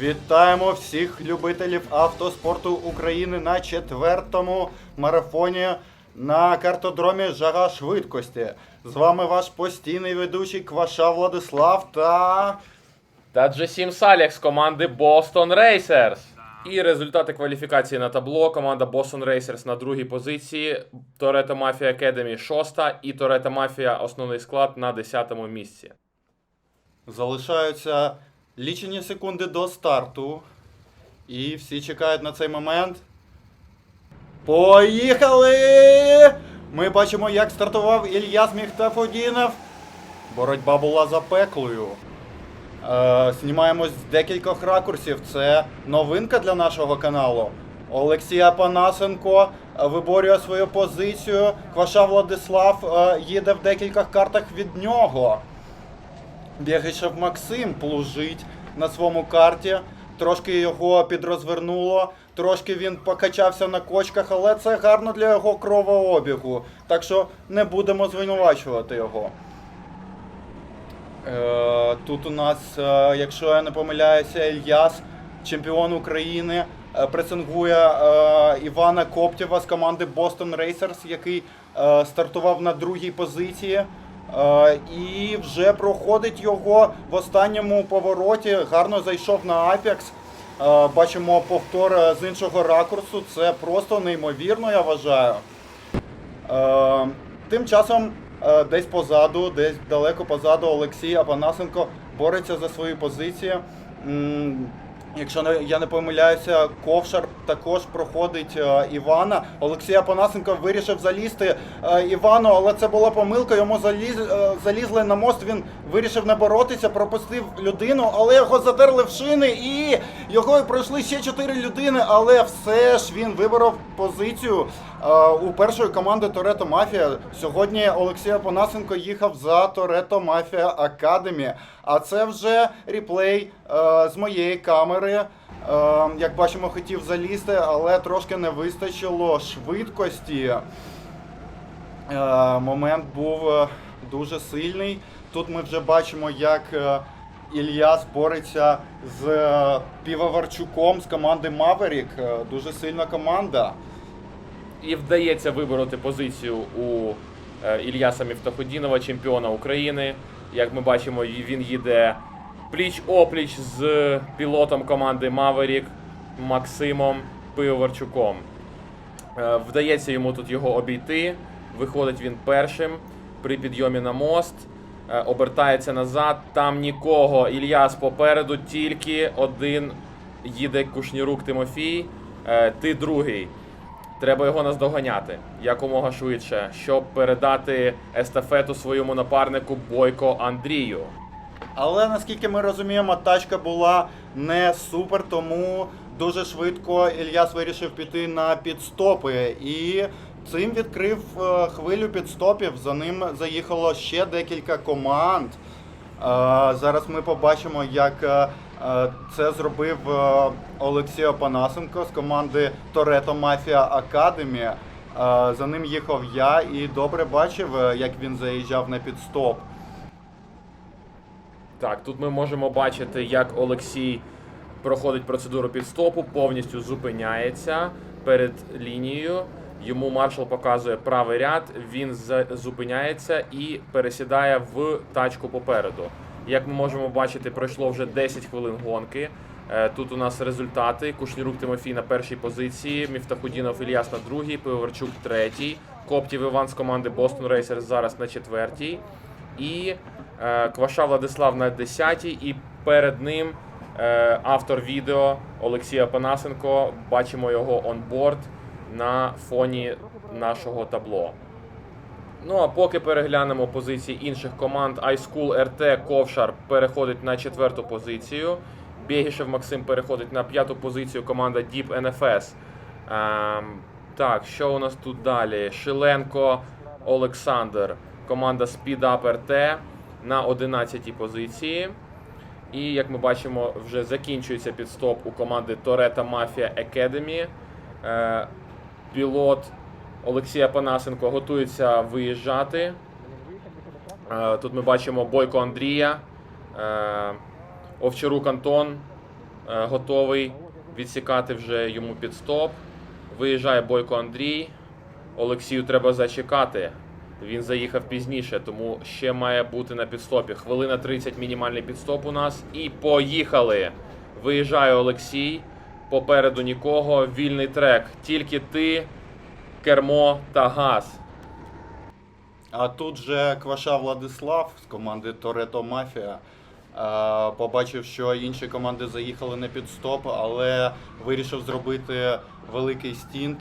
Вітаємо всіх любителів автоспорту України на четвертому марафоні на картодромі Жага швидкості. З вами ваш постійний ведучий Кваша Владислав та. Та Джесім Салях з команди Boston Racers. І результати кваліфікації на табло. Команда Boston Racers на другій позиції. Toretto Mafia Academy шоста і Toretto Mafia основний склад на 10-му місці. Залишаються лічені секунди до старту. І всі чекають на цей момент. Поїхали! Ми бачимо, як стартував Ільяс Міхтафодінов. Боротьба була запеклою. Е, знімаємо з декількох ракурсів. Це новинка для нашого каналу. Олексій Апанасенко виборює свою позицію. Кваша Владислав е, їде в декількох картах від нього. Бєгишев Максим плужить на своєму карті. Трошки його підрозвернуло, трошки він покачався на кочках, але це гарно для його кровообігу. Так що не будемо звинувачувати його. Е, тут у нас, е, якщо я не помиляюся, Ільяс, чемпіон України, е, пресингує Івана Коптєва з команди Boston Racers, який стартував на другій позиції. Е, і вже проходить його в останньому повороті. Гарно зайшов на Апекс. Бачимо повтор з іншого ракурсу. Це просто неймовірно, я вважаю. Е, тим часом е, десь позаду, десь далеко позаду Олексій Апанасенко бореться за свої позиції. Якщо не, я не помиляюся, ковшар також проходить е, Івана. Олексій Апанасенко вирішив залізти е, Івану, але це була помилка. Йому заліз, е, залізли на мост. Він вирішив не боротися, пропустив людину, але його задерли в шини і його пройшли ще чотири людини. Але все ж він виборов позицію е, у першої команди Торетто Мафія. Сьогодні Олексій Апанасенко їхав за Торетто Мафія Академі. А це вже реплей е, з моєї камери. Е, як бачимо, хотів залізти, але трошки не вистачило швидкості. Момент був дуже сильний. Тут ми вже бачимо, як Ільяс бореться з е, Півоварчуком з команди Маверік. Дуже сильна команда. І вдається вибороти позицію у е, Ільяса Міфтаходінова, чемпіона України. Як ми бачимо, він їде пліч-опліч з пілотом команди Maverick Максимом Пивоварчуком. Е, Вдається йому тут його обійти. Виходить він першим при підйомі на мост. Е, Обертається назад. Там нікого. Ільяс попереду, тільки один їде Кушнірук Тимофій. Е, Ти другий. Треба його наздоганяти якомога швидше, щоб передати естафету своєму напарнику Бойко Андрію. Але наскільки ми розуміємо, тачка була не супер, тому дуже швидко Ільяс вирішив піти на підстопи і цим відкрив е, хвилю підстопів. За ним заїхало ще декілька команд. Е, Зараз ми побачимо, як е, це зробив Олексій Опанасенко з команди Торетто Мафія Академі. За ним їхав я і добре бачив, як він заїжджав на підстоп. Так, тут ми можемо бачити, як Олексій проходить процедуру підстопу, повністю зупиняється перед лінією. Йому маршал показує правий ряд, він зупиняється і пересідає в тачку попереду. Як ми можемо бачити, пройшло вже 10 хвилин гонки. Е, Тут у нас результати. Кушнірук Тимофій на першій позиції, Міфтахудінов Ільяс на другій, Пивоварчук третій, Коптів Іван з команди Boston Racers зараз на четвертій. І е, Кваша Владислав на 10 і перед ним е, автор відео Олексій Апанасенко. Бачимо його онборд на фоні нашого табло. Ну а поки переглянемо позиції інших команд, iSchool RT Ковшар переходить на четверту позицію. Бєгішев Максим переходить на п'яту позицію. Команда Deep NFS. Ем, так, що у нас тут далі? Шиленко Олександр. Команда Speed Up RT на 11 позиції. І як ми бачимо, вже закінчується підстоп у команди Toretto Mafia Academy. Е, пілот Олексія Панасенко готується виїжджати. Е, Тут ми бачимо Бойко Андрія, е, Овчарук Антон, е, готовий відсікати вже йому під стоп. Виїжджає Бойко Андрій. Олексію треба зачекати. Він заїхав пізніше, тому ще має бути на підстопі. Хвилина 30 мінімальний підстоп у нас. І поїхали. Виїжджає Олексій. Попереду нікого. Вільний трек. Тільки ти, кермо та газ. А тут же Кваша Владислав з команди Торетто Мафія. Побачив, що інші команди заїхали на підстоп, але вирішив зробити великий стінт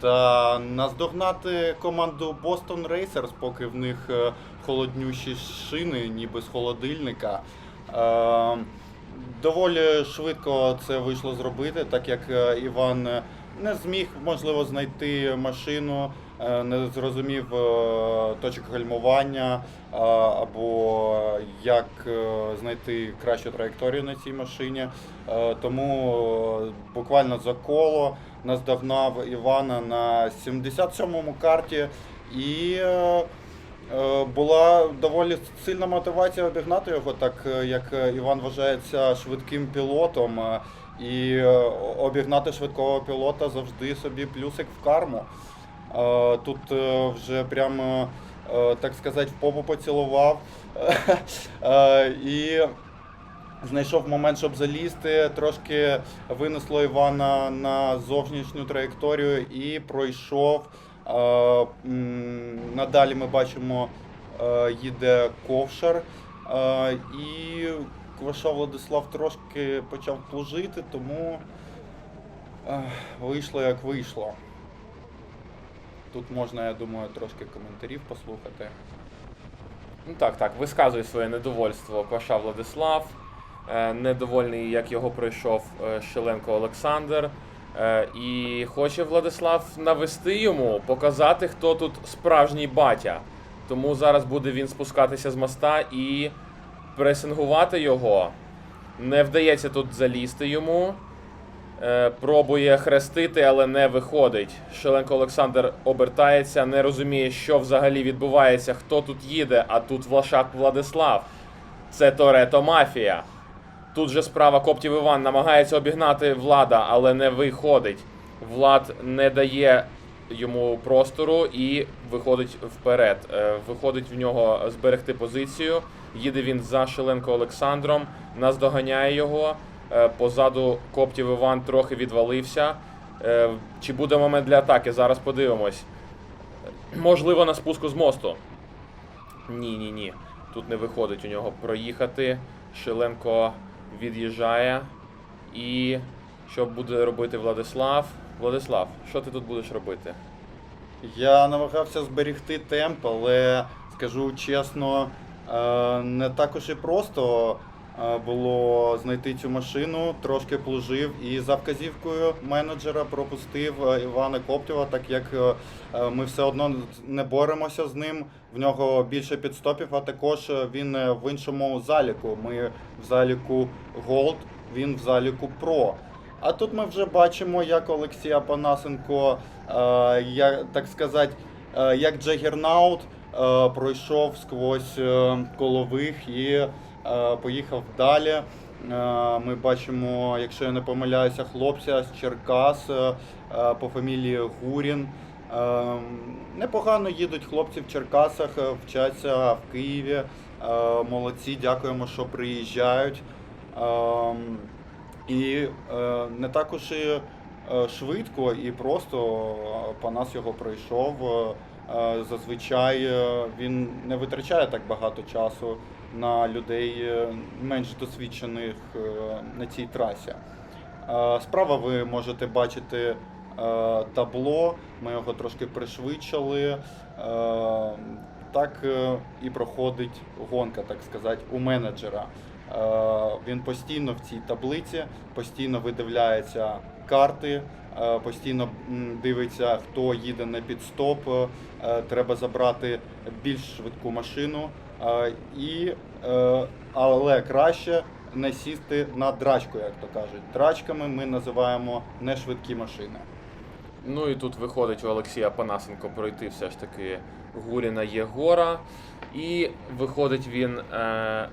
та наздогнати команду Boston Racers, поки в них е, холоднющі шини, ніби з холодильника. Доволі швидко це вийшло зробити, так як е, Іван е, не зміг, можливо, знайти машину, е, не зрозумів точок гальмування або як знайти кращу траєкторію на цій машині. Тому буквально за коло наздогнав Івана на 77-му карті і. Е, Була доволі сильна мотивація обігнати його, так е, як е, Іван вважається швидким пілотом. І обігнати швидкого пілота завжди собі плюсик в карму. Тут вже прямо, так сказати, в попу поцілував. І знайшов момент, щоб залізти, трошки винесло Івана на зовнішню траєкторію і пройшов. Надалі ми бачимо, е, їде ковшар. І Кваша Владислав трошки почав плужити, тому е, вийшло як вийшло. Тут можна, я думаю, трошки коментарів послухати. Ну так, так, висказує своє недовольство Кваша Владислав. Е, недовольний, як його пройшов Щеленко Олександр. Е, і хоче Владислав навести йому, показати, хто тут справжній батя. Тому зараз буде він спускатися з моста і пресингувати його. Не вдається тут залізти йому. Е, пробує хрестити, але не виходить. Шеленко Олександр обертається, не розуміє, що взагалі відбувається, хто тут їде, а тут Влашак Владислав. Це Торетто Мафія. Тут же справа Коптів Іван намагається обігнати влада, але не виходить. Влад не дає йому простору і виходить вперед. Е, Виходить в нього зберегти позицію. Їде він за Шеленко Олександром, наздоганяє його. Е, Позаду Коптів Іван трохи відвалився. Е, Чи буде момент для атаки? Зараз подивимось. Можливо, на спуску з мосту. Ні, ні, ні. Тут не виходить у нього проїхати. Шеленко від'їжджає. І що буде робити Владислав? Владислав, що ти тут будеш робити? Я намагався зберігти темп, але скажу чесно, е, не також і просто було знайти цю машину, трошки плужив і за вказівкою менеджера пропустив е, Івана Коптєва, так як е, е, ми все одно не боремося з ним. В нього більше підстопів, а також е, він е, в іншому заліку. Ми в заліку Gold, він в заліку Pro. А тут ми вже бачимо, як Олексій Апанасенко, е, я, так сказати, е, як Джагернаут е, пройшов сквозь е, колових і е, поїхав далі. Е, Ми бачимо, якщо я не помиляюся, хлопця з Черкас е, е, по фамілії Гурін. Е, Непогано їдуть хлопці в Черкасах, е, вчаться в Києві. Е, Молодці, дякуємо, що приїжджають. І е, не також і е, швидко і просто е, Панас його пройшов. Е, е, Зазвичай е, він не витрачає так багато часу на людей е, менш досвідчених е, на цій трасі. Е, Справа ви можете бачити табло, ми його трошки пришвидшили. Так і проходить гонка, так сказати, у менеджера. Він постійно в цій таблиці, постійно видивляється карти, постійно дивиться, хто їде на підстоп. Треба забрати більш швидку машину. І, е, але краще не сісти на драчку, як то кажуть. Драчками ми називаємо нешвидкі машини. Ну і тут виходить у Олексія Панасенко пройти все ж таки Гуріна Єгора. І виходить він е,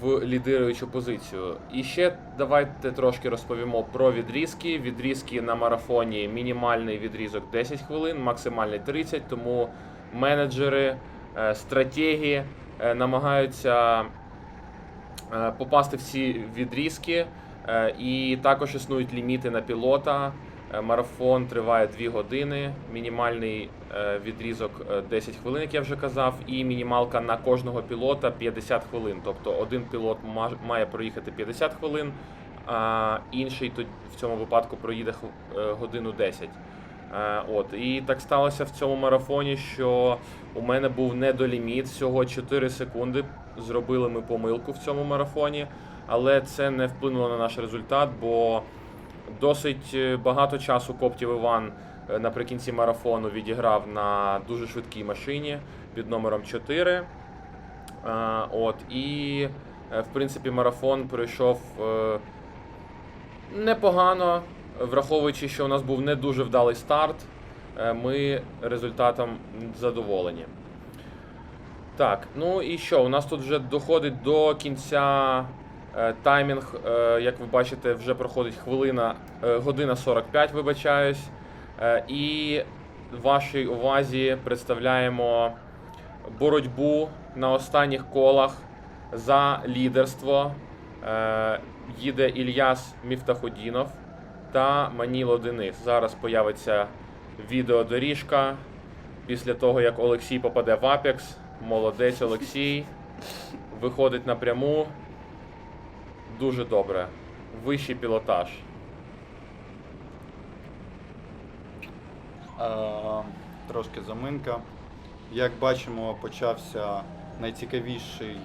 в лідируючу позицію. І ще давайте трошки розповімо про відрізки. Відрізки на марафоні мінімальний відрізок 10 хвилин, максимальний 30, тому менеджери, е, стратегі е, намагаються е, попасти в ці відрізки. І також існують ліміти на пілота. Марафон триває 2 години, мінімальний відрізок е, 10 хвилин, як я вже казав, і мінімалка на кожного пілота 50 хвилин. Тобто один пілот має проїхати 50 хвилин, а інший в цьому випадку проїде годину 10. Е, От і так сталося в цьому марафоні, що у мене був недоліміт, всього 4 секунди. Зробили ми помилку в цьому марафоні, але це не вплинуло на наш результат, бо досить е, багато часу Коптів Іван е, наприкінці марафону відіграв на дуже швидкій машині під номером 4. Е, От і в принципі марафон пройшов непогано, враховуючи, що у нас був не дуже вдалий старт, е, ми результатом задоволені. Так, ну і що? У нас тут вже доходить до кінця е, таймінг. Е, як ви бачите, вже проходить хвилина, година 45, вибачаюсь. І вашій увазі представляємо боротьбу на останніх колах за лідерство. Їде Ільяс Міфтаходінов та Маніло Денис. Зараз появиться відеодоріжка після того, як Олексій попаде в Апекс. Молодець Олексій. Виходить напряму. Дуже добре. Вищий пілотаж. Е, Трошки заминка. Як бачимо, почався найцікавіший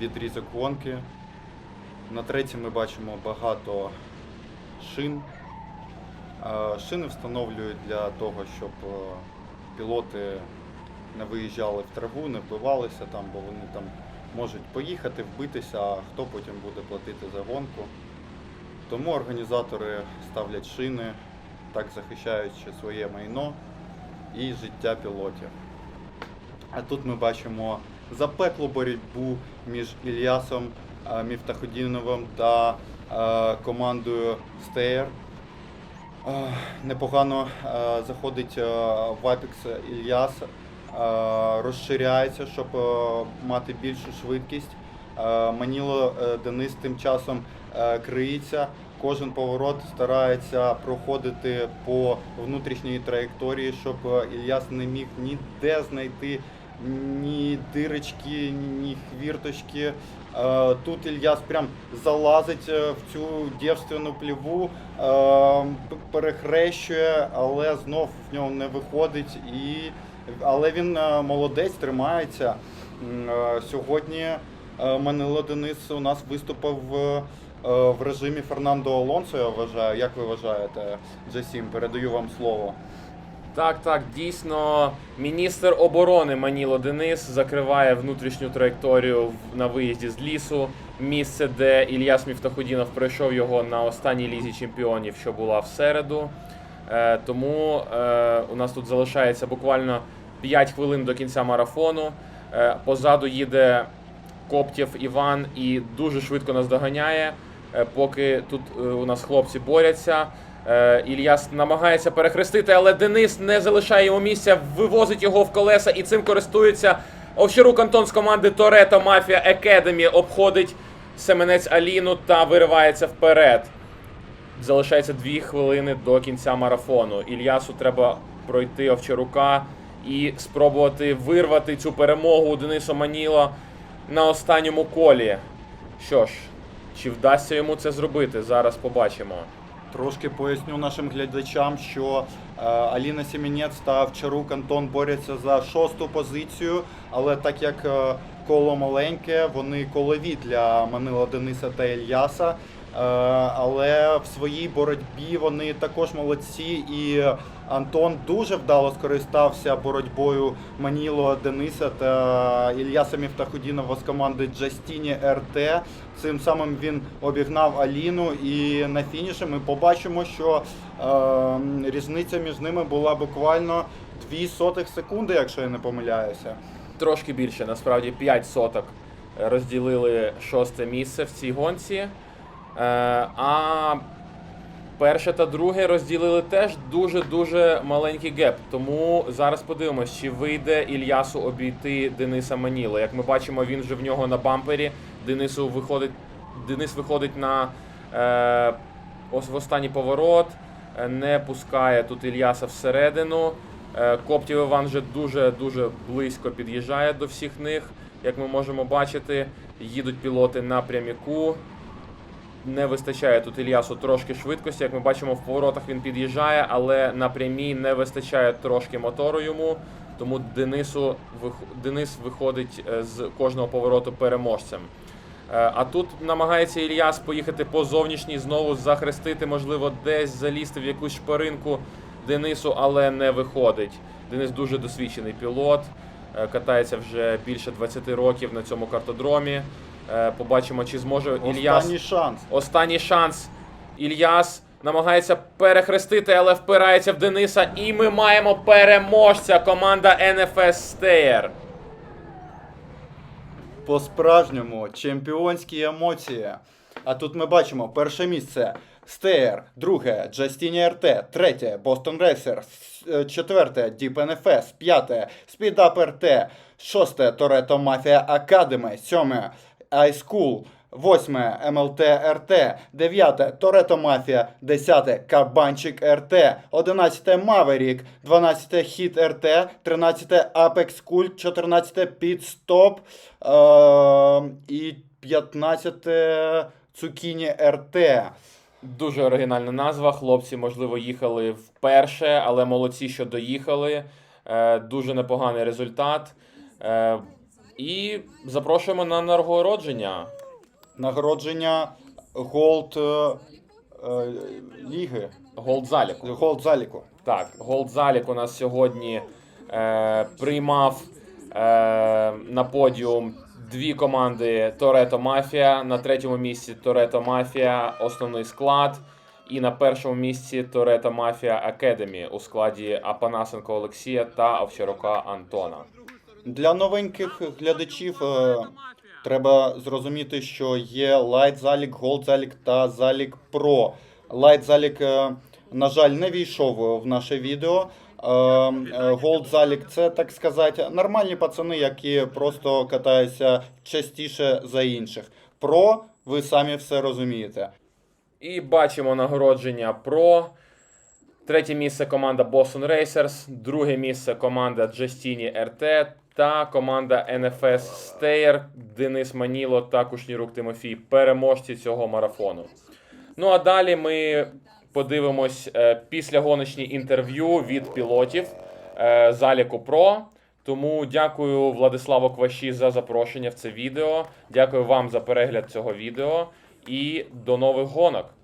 відрізок гонки. На третій ми бачимо багато шин. Шини встановлюють для того, щоб е, пілоти не виїжджали в траву, не вбивалися там, бо вони там можуть поїхати, вбитися, а хто потім буде платити за гонку. Тому організатори ставлять шини, так захищаючи своє майно і життя пілотів. А тут ми бачимо запеклу боротьбу між Ільясом е, Міфтаходіновим та е, командою Стеєр. Непогано заходить в Апекс Ільяс, розширяється, щоб мати більшу швидкість. Маніло е, Денис тим часом е, криється. Кожен поворот старається проходити по внутрішній траєкторії, щоб е, Ільяс не міг ніде знайти ні дирочки, ні хвірточки. Е, Тут Ільяс прям залазить е, в цю дівственну пліву, е, перехрещує, але знов в нього не виходить. І... Але він молодець, тримається. Сьогодні Манило Денис у нас виступив в, режимі Фернандо Алонсо, я вважаю. Як ви вважаєте, Джасім? Передаю вам слово. Так, так, дійсно, міністр оборони Маніло Денис закриває внутрішню траєкторію на виїзді з лісу. Місце, де Ільяс Міфтаходінов пройшов його на останній лізі чемпіонів, що була в середу. Е, тому е, у нас тут залишається буквально 5 хвилин до кінця марафону. Е, позаду їде Коптєв Іван і дуже швидко нас доганяє. Е, поки тут е, у нас хлопці борються. Е, Ільяс намагається перехрестити, але Денис не залишає йому місця, вивозить його в колеса і цим користується Овчарук Антон з команди Торетто Мафія Екедемі, обходить Семенець Аліну та виривається вперед. Залишається дві хвилини до кінця марафону. Ільясу треба пройти Овчарука і спробувати вирвати цю перемогу у Дениса Маніло на останньому колі. Що ж, чи вдасться йому це зробити? Зараз побачимо. Трошки поясню нашим глядачам, що е, Аліна Сімінець та Вчарук Антон борються за шосту позицію, але так як е, коло маленьке, вони колові для Манила Дениса та Ільяса. Е, але в своїй боротьбі вони також молодці, і Антон дуже вдало скористався боротьбою Маніло Дениса та Ільяса Міфтахудінова з команди Джастіні РТ. Цим самим він обігнав Аліну, і на фініші ми побачимо, що е, різниця між ними була буквально 2 сотих секунди, якщо я не помиляюся. Трошки більше, насправді 5 соток розділили шосте місце в цій гонці. Е, А перше та друге розділили теж дуже-дуже маленький геп. Тому зараз подивимось, чи вийде Ільясу обійти Дениса Маніло. Як ми бачимо, він вже в нього на бампері. Денису виходить, Денис виходить на е, ось в останній поворот, е, не пускає тут Ільяса всередину. Е, Коптів Іван вже дуже-дуже близько під'їжджає до всіх них. Як ми можемо бачити, їдуть пілоти на пряміку. Не вистачає тут Ільясу трошки швидкості. Як ми бачимо, в поворотах він під'їжджає, але на прямій не вистачає трошки мотору йому. Тому Денису, Денис виходить е, з кожного повороту переможцем. Е, А тут намагається Ільяс поїхати по зовнішній, знову захрестити, можливо, десь залізти в якусь шпаринку Денису, але не виходить. Денис дуже досвідчений пілот, е, катається вже більше 20 років на цьому картодромі. Е, Побачимо, чи зможе Ільяс. Останній шанс. Останній шанс. Ільяс намагається перехрестити, але впирається в Дениса. І ми маємо переможця. Команда NFS Стеєр. По-справжньому чемпіонські емоції. А тут ми бачимо перше місце Стеєр, друге Джастіні РТ, третє Бостон Рейсер, четверте Deep NFS, п'яте Up RT, шосте Торетто Мафія Академи, сьоме iSchool, восьме МЛТ РТ, дев'яте Торетто Мафія, десяте Кабанчик РТ, одинадцяте Маверік, дванадцяте Хіт РТ, тринадцяте Apex Cult, чотирнадцяте Підстоп е- і п'ятнадцяте Цукіні РТ. Дуже оригінальна назва. Хлопці, можливо, їхали вперше, але молодці, що доїхали. Е, Дуже непоганий результат. Е, І запрошуємо на нагородження. Нагородження Голд е, е, Ліги. Голд заліку. Голд заліку. Так, Голд Залік у нас сьогодні е, приймав е, на подіум дві команди Торетто Мафія. На третьому місці Торетто Мафія, основний склад. І на першому місці Торетто Мафія Академі у складі Апанасенко Олексія та Овчарука Антона. Для новеньких глядачів е, треба зрозуміти, що є Light залік, Gold залік та залік Pro. Light залік, е, на жаль, не війшов в наше відео. Е, е, залік це, так сказати, нормальні пацани, які просто катаються частіше за інших. Pro, ви самі все розумієте. І бачимо нагородження про. Третє місце команда Boston Racers, друге місце команда Justini RT та команда NFS Steyr, Денис Маніло та Кушнірук Тимофій, переможці цього марафону. Ну а далі ми подивимось е, післягоночні інтерв'ю від пілотів е, заліку Про. Тому дякую Владиславу Кваші за запрошення в це відео. Дякую вам за перегляд цього відео і до нових гонок.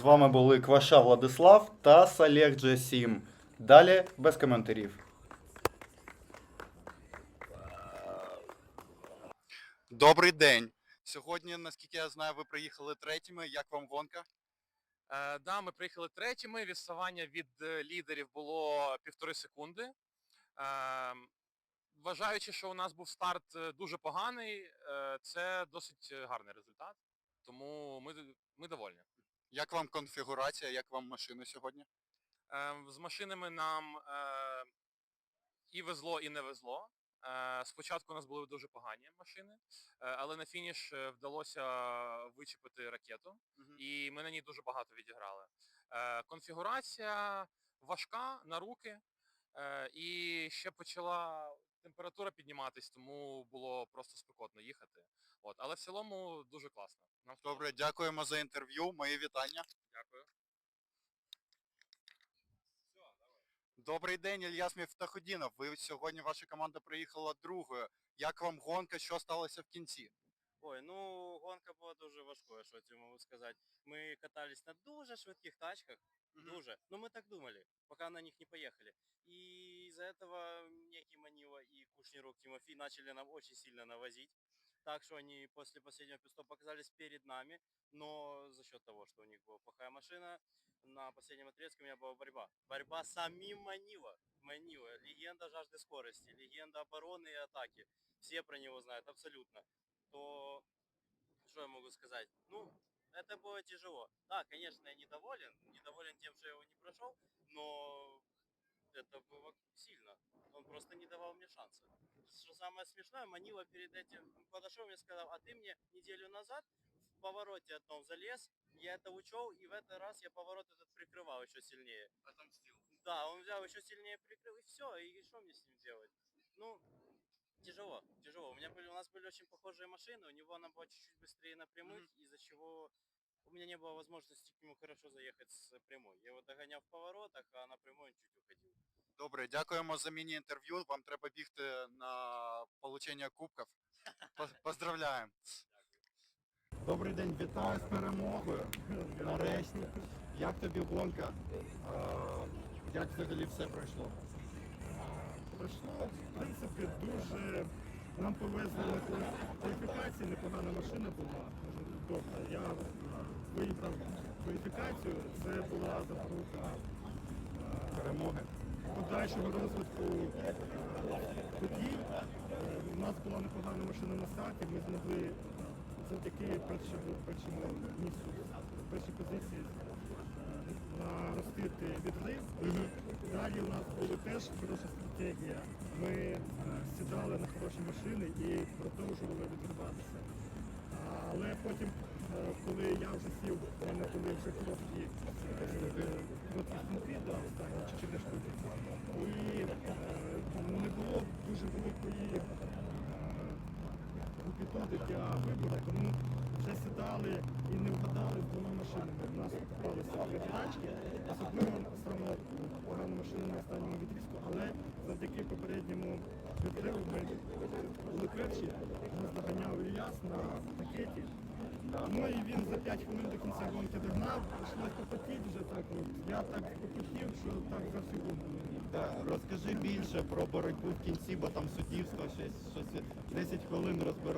З вами були Кваша Владислав та Салех Джесім. Далі без коментарів. Добрий день. Сьогодні, наскільки я знаю, ви приїхали третіми. Як вам гонка? Е, да, ми приїхали третіми. Відставання від е, лідерів було півтори секунди. Е, вважаючи, що у нас був старт е, дуже поганий, е, це досить е, гарний результат. Тому ми, ми довольні. Як вам конфігурація, як вам машини сьогодні? Е, з машинами нам е, і везло, і не везло. Е, спочатку у нас були дуже погані машини, е, але на фініш е, вдалося вичепити ракету. і ми на ній дуже багато відіграли. Конфігурація важка на руки, і ще почала температура підніматись, тому було просто спекотно їхати. От, але в цілому дуже класно. Нам Добре, дякуємо за інтерв'ю. Мої вітання. дякую. Добрий день, Ільяс Міфтаходінов. Ви сьогодні ваша команда приїхала другою. Як вам гонка? Що сталося в кінці? Ой, ну гонка була дуже важкою, що я можу сказати. Ми катались на дуже швидких тачках, дуже. Ну мы так думали, пока на них не поехали. И из-за этого некий Манила и Кушнирук Тимофей начали нам очень сильно навозить. Так, что они после последнего пидстопа оказались перед нами, но за счет того, что у них была плохая машина, на последнем отрезке у меня была борьба. Борьба с самим Манила. Манила, легенда жажды скорости, легенда обороны и атаки. Все про него знают абсолютно. То что я могу сказать? Ну, это было тяжело. Да, конечно, я недоволен. Недоволен тем, что я его не прошел, это было сильно. Он просто не давал мне шанса. Что самое смешное, Манила перед этим подошел мне и сказал, а ты мне неделю назад в повороте одном залез, я это учел, и в этот раз я поворот этот прикрывал еще сильнее. Отомстил. Да, он взял еще сильнее прикрыл, и все, и что мне с ним делать? Ну, тяжело, тяжело. У меня были, у нас были очень похожие машины, у него она была чуть-чуть быстрее на прямых, из-за чего у меня не было возможности к нему хорошо заехать с прямой. Я его догонял в поворотах, а на прямой он чуть уходил. Добре, дякуємо за міні-інтерв'ю. Вам треба бігти на получення кубків. Поздравляємо. Добрий день, вітаю з перемогою. Нарешті. Як тобі гонка? А, Як взагалі все пройшло? пройшло, в принципі, дуже нам повезло на кваліфікації, непогана машина була. Добре, я виїхав кваліфікацію, це була запорука е, Перемоги. Подальшого розвитку е, подій. Е, У нас була непогана машина на старті, ми змогли завдяки першому, першому місцю, першій позиції е, наростити відрив. Далі у нас була теж хороша стратегія. Ми е, сідали на хороші машини і продовжували відриватися. Але потім, не було дуже великої е, амплітуди для вибору, тому вже сідали і не вгадали з двома машинами. У нас попалися дві тачки, особливо саме погана машина на останньому відрізку, але завдяки попередньому відриву ми були перші, нас доганяв Ільяс на пакеті. Ну і він за 5 хвилин до кінця гонки догнав, прийшлось попотіти вже так. От. Я так попотів, що так за секунду. Да, Розкажи більше про боротьбу в кінці, бо там суддівство щось, щось 10 хвилин розбирали.